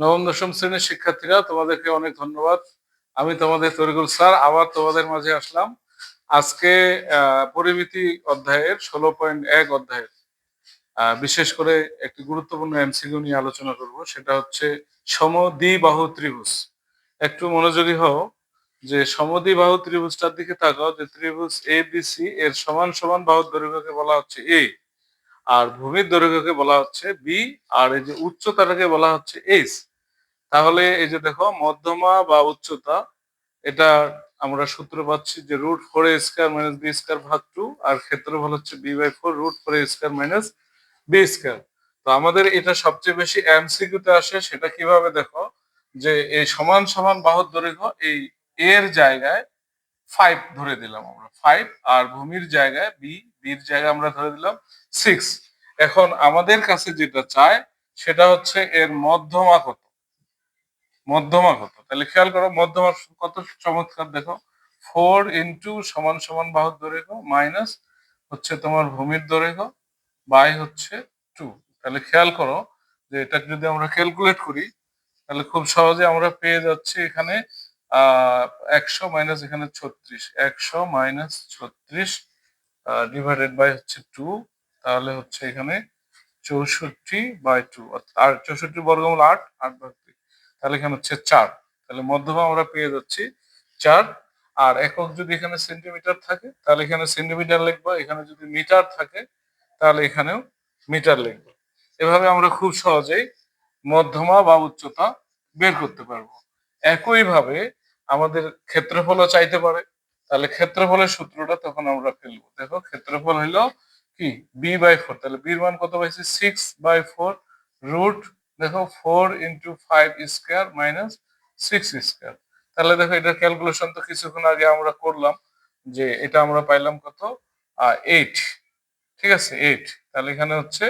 নবম, দশম শ্রেণির শিক্ষার্থীরা, তোমাদেরকে অনেক ধন্যবাদ। আমি তোমাদের তরিকুল স্যার, আবার তোমাদের মাঝে আসলাম। আজকে পরিমিতি অধ্যায়ের ষোলো পয়েন্ট এক অধ্যায়ের বিশেষ করে একটি গুরুত্বপূর্ণ এমসিকিউ নিয়ে আলোচনা করব। সেটা হচ্ছে সমদ্বিবাহু ত্রিভুজ। একটু মনোযোগী হও যে সমদি বাহু ত্রিভুজটার দিকে তাকাও, যে ত্রিভুজ এ বি সি এর সমান সমান বাহুর দৈর্ঘ্যকে বলা হচ্ছে এ আর ভূমির দৈর্ঘ্যকে বলা হচ্ছে বি আর এই যে উচ্চতাটাকে বলা হচ্ছে এইচ তাহলে এই যে দেখো, মধ্যমা বা উচ্চতা, এটা আমরা সূত্র পাচ্ছি যে root four A square minus B square ভাগ টু আর ক্ষেত্রফল হচ্ছে B by four root four A square minus B square তো আমাদের এটা সবচেয়ে বেশি এমসিকিউতে আসে, সেটা কীভাবে দেখো, যে এই সমান সমান বাহুর দৈর্ঘ্য, এই এর জায়গায় ফাইভ ধরে দিলাম আমরা ফাইভ আর ভূমির জায়গায় বি বির জায়গায় আমরা ধরে দিলাম সিক্স এখন আমাদের কাছে যেটা চায় সেটা হচ্ছে এর মধ্যমা কত? মধ্যমা কত তাহলে খেয়াল করো, মধ্যমা কত চমৎকার দেখো। ফোর ইন্টু সমান সমান বাহুর দৈর্ঘ্য মাইনাস হচ্ছে তোমার ভূমির দৈর্ঘ্য বাই হচ্ছে টু। তাহলে খেয়াল করো যে এটা যদি আমরা ক্যালকুলেট করি, তাহলে খুব সহজে আমরা পেয়ে যাচ্ছি এখানে, আহ, একশো মাইনাস এখানে ছত্রিশ। একশো মাইনাস ছত্রিশ ডিভাইডেড বাই হচ্ছে টু তাহলে হচ্ছে এখানে চৌষট্টি বাই টু আর চৌষট্টি বর্গমূল আট আট তাহলে এখানে হচ্ছে চার। তাহলে মধ্যমা আমরা পেয়ে যাচ্ছি চার। আর একক যদি এখানে সেন্টিমিটার থাকে, তাহলে এখানে সেন্টিমিটার লিখব। এখানে যদি মিটার থাকে, তাহলে এখানেও মিটার লিখব। এভাবে আমরা খুব সহজেই মধ্যমা বা উচ্চতা বের করতে পারব। একইভাবে আমাদের ক্ষেত্রফলও চাইতে পারে। তাহলে ক্ষেত্রফলের সূত্রটা তখন আমরা ফেলব। দেখো, ক্ষেত্রফল হলো কি? বি বাই ফোর তাহলে বির মান কত পাইছি? সিক্স বাই ফোর রুট দেখো four into five square minus six square তাহলে দেখো এটার ক্যালকুলেশন তো কিছুক্ষণ আগে আমরা করলাম যে এটা আমরা পাইলাম কত? এইট ঠিক আছে এইট তাহলে এখানে হচ্ছে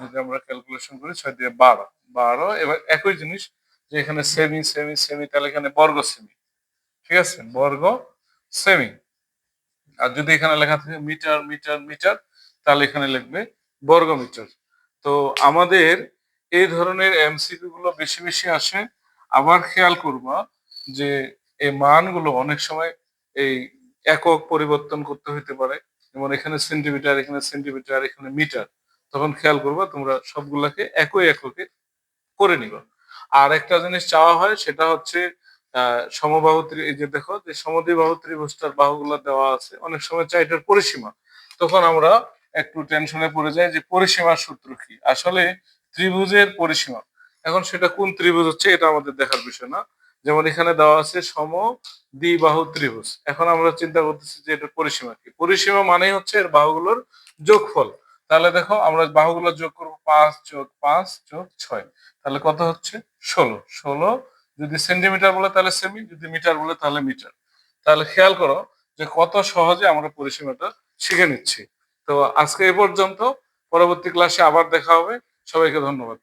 যদি আমরা ক্যালকুলেশন করি ছয় দিয়ে বারো। বারো, এবার একই জিনিস যে এখানে সেমি সেমি সেমি তাহলে এখানে বর্গ সেমি ঠিক আছে, বর্গ সেমি আর যদি এখানে লেখা থাকে মিটার মিটার মিটার, তাহলে এখানে লিখবে বর্গ মিটার তো আমাদের এই ধরনের এমসিকিউ গুলো বেশি বেশি আসে। আবার খেয়াল করবা যে এই মানগুলো অনেক সময় এই একক পরিবর্তন করতে হইতে পারে। যেমন এখানে সেন্টিমিটার এখানে সেন্টিমিটার এখানে মিটার তখন খেয়াল করবা তোমরা সবগুলাকে একই এককে করে নিবা। আর একটা জিনিস চাওয়া হয়, সেটা হচ্ছে সমবাহু এই যে দেখো যে সমদ্বিবাহু ত্রিভুজটার বাহুগুলো দেওয়া আছে, অনেক সময় চাই এটার পরিসীমা। তখন আমরা একটু টেনশনে পড়ে যাই যে পরিসীমার সূত্র কি? আসলে ত্রিভুজের পরিসীমা। এখন সেটা কোন ত্রিভুজ হচ্ছে এটা আমাদের দেখার বিষয় না। যেমন এখানে দেওয়া আছে সম দ্বিবাহু ত্রিভুজ। এখন আমরা চিন্তা করতেছি যে এটার পরিসীমা কি? পরিসীমা মানেই হচ্ছে এর বাহুগুলোর যোগফল। তাহলে দেখো আমরা বাহুগুলো যোগ করব পাঁচ যোগ পাঁচ যোগ ছয়। তাহলে কত হচ্ছে? ষোলো। ষোলো যদি সেন্টিমিটার বলে তাহলে সেমি, যদি মিটার বলে তাহলে মিটার। তাহলে খেয়াল করো যে কত সহজে আমরা পরিসীমাটা শিখে নিচ্ছি। তো আজকে এ পর্যন্ত। পরবর্তী ক্লাসে আবার দেখা হবে। সবাইকে ধন্যবাদ।